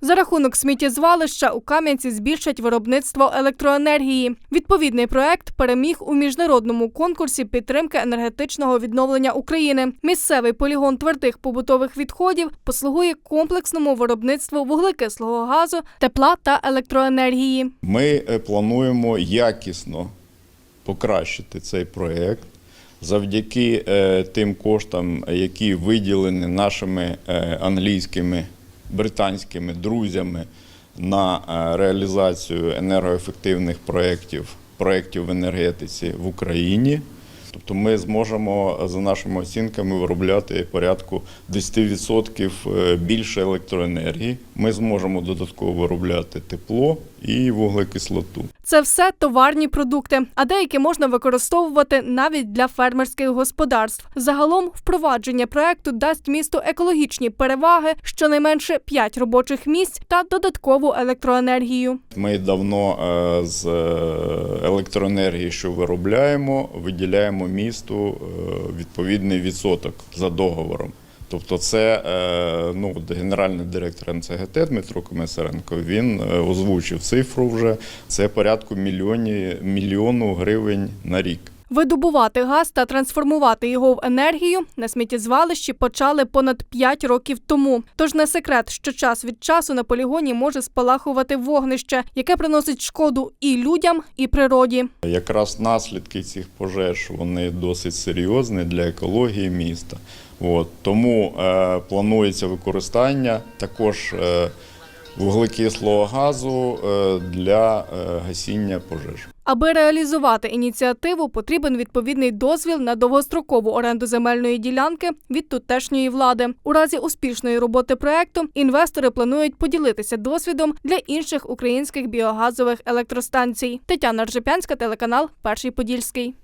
За рахунок сміттєзвалища у Кам'янці збільшать виробництво електроенергії. Відповідний проект переміг у міжнародному конкурсі підтримки енергетичного відновлення України. Місцевий полігон твердих побутових відходів послугує комплексному виробництву вуглекислого газу, тепла та електроенергії. Ми е, плануємо якісно покращити цей проєкт завдяки е, тим коштам, які виділені нашими е, англійськими, британськими друзями на е, реалізацію енергоефективних проєктів, проєктів в енергетиці в Україні. Тобто ми зможемо за нашими оцінками виробляти порядку 10% е, більше електроенергії. Ми зможемо додатково виробляти тепло і вуглекислоту. Це все товарні продукти, а деякі можна використовувати навіть для фермерських господарств. Загалом впровадження проекту дасть місту екологічні переваги, щонайменше 5 робочих місць та додаткову електроенергію. Ми давно е, з е, електроенергії, що виробляємо, виділяємо місту е, відповідний відсоток за договором. Тобто, це е, ну, генеральний директор НЦГТ Дмитро Комисаренко. Він е, озвучив цифру вже. Це порядку мільйоні, мільйону гривень на рік. Видобувати газ та трансформувати його в енергію на сміттєзвалищі почали понад 5 років тому. Тож не секрет, що час від часу на полігоні може спалахувати вогнище, яке приносить шкоду і людям, і природі. Якраз наслідки цих пожеж вони досить серйозні для екології міста. От, тому е, планується використання також е, вуглекислого газу е, для е, гасіння пожеж. Аби реалізувати ініціативу, потрібен відповідний дозвіл на довгострокову оренду земельної ділянки від тутешньої влади. У разі успішної роботи проекту інвестори планують поділитися досвідом для інших українських біогазових електростанцій. Тетяна Ржепянська, телеканал Перший Подільський.